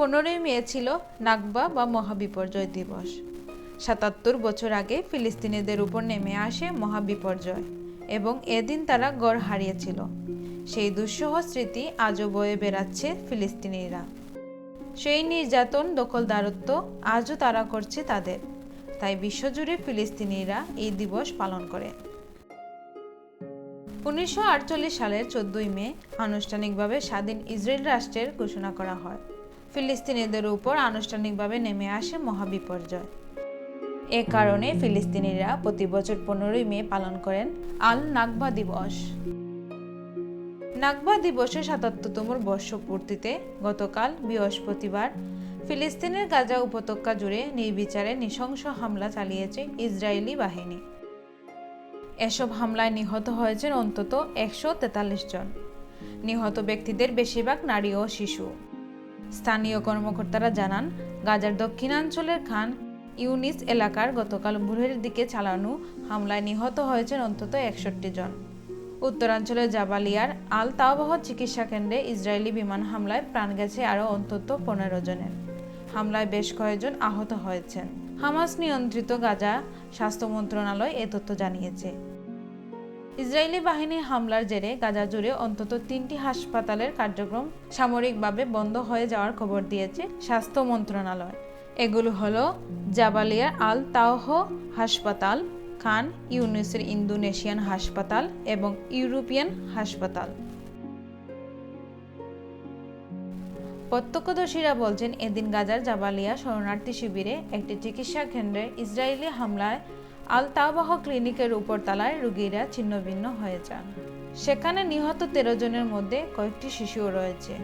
পনেরোই মে ছিল নাকবা বা মহাবিপর্যয় দিবস। সাতাত্তর বছর আগে ফিলিস্তিনিদের উপর নেমে আসে মহাবিপর্যয় এবং এদিন তারা গড় হারিয়েছিল। সেই দুঃসহ স্মৃতি আজও বয়ে বেড়াচ্ছে ফিলিস্তিনিরা। সেই নির্যাতন দখলদারত্ব আজও তারা করছে তাদের। তাই বিশ্বজুড়ে ফিলিস্তিনিরা এই দিবস পালন করে। উনিশশো আটচল্লিশ সালের চোদ্দই মে আনুষ্ঠানিকভাবে স্বাধীন ইসরায়েল রাষ্ট্রের ঘোষণা করা হয়। ফিলিস্তিনিদের উপর আনুষ্ঠানিকভাবে নেমে আসে মহাবিপর্যয়। এ কারণে ফিলিস্তিনিরা প্রতি বছর পনেরোই মে পালন করেন আল নাকবা দিবস। নাকবা দিবসের সাতাত্তরতম বর্ষপূর্তিতে গতকাল বৃহস্পতিবার ফিলিস্তিনের গাজা উপত্যকা জুড়ে নির্বিচারে নৃশংস হামলা চালিয়েছে ইসরায়েলি বাহিনী। এসব হামলায় নিহত হয়েছেন অন্তত একশো তেতাল্লিশ জন। নিহত ব্যক্তিদের বেশিরভাগ নারী ও শিশু। স্থানীয় কর্মকর্তারা জানান, গাজার দক্ষিণাঞ্চলের খান ইউনিস এলাকার গতকাল ভোরের দিকে চালানো হামলায় নিহত হয়েছেন অন্তত একষট্টি জন। উত্তরাঞ্চলের জাবালিয়ার আল তাওবাহ চিকিৎসা কেন্দ্রে ইসরায়েলি বিমান হামলায় প্রাণ গেছে আরও অন্তত পনেরো জনের। হামলায় বেশ কয়েকজন আহত হয়েছেন। হামাস নিয়ন্ত্রিত গাজা স্বাস্থ্য মন্ত্রণালয় এ তথ্য জানিয়েছে। ইসরায়েলি বাহিনীর হামলার জেরে গাজা জুড়ে অন্তত তিনটি হাসপাতালের কার্যক্রম সামরিকভাবে বন্ধ হয়ে যাওয়ার খবর দিয়েছে স্বাস্থ্য মন্ত্রণালয়। এগুলো হলো জাবালিয়ার আল তাওহ হাসপাতাল, খান ইউনিসের ইন্দোনেশিয়ান হাসপাতাল এবং ইউরোপিয়ান হাসপাতাল। প্রত্যক্ষদর্শীরা বলছেন, এদিন গাজার জাবালিয়া শরণার্থী শিবিরে একটি চিকিৎসা কেন্দ্রে ইসরায়েলি হামলায় আল তাওবাহ ক্লিনিকের উপর তালায় রোগীরা ছিন্নভিন্ন হয়ে যান। সেখানে নিহত তেরো জনের মধ্যে কয়েকটি শিশুও রয়েছে।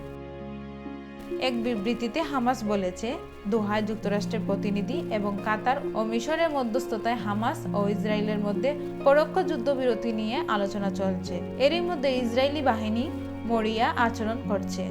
এক বিবৃতিতে হামাস বলেছে, দোহায় যুক্তরাষ্ট্রের প্রতিনিধি এবং কাতার ও মিশরের মধ্যস্থতায় হামাস ও ইসরায়েলের মধ্যে পরোক্ষ যুদ্ধবিরতি নিয়ে আলোচনা চলছে। এরই মধ্যে ইসরায়েলি বাহিনী মরিয়া আচরণ করছে।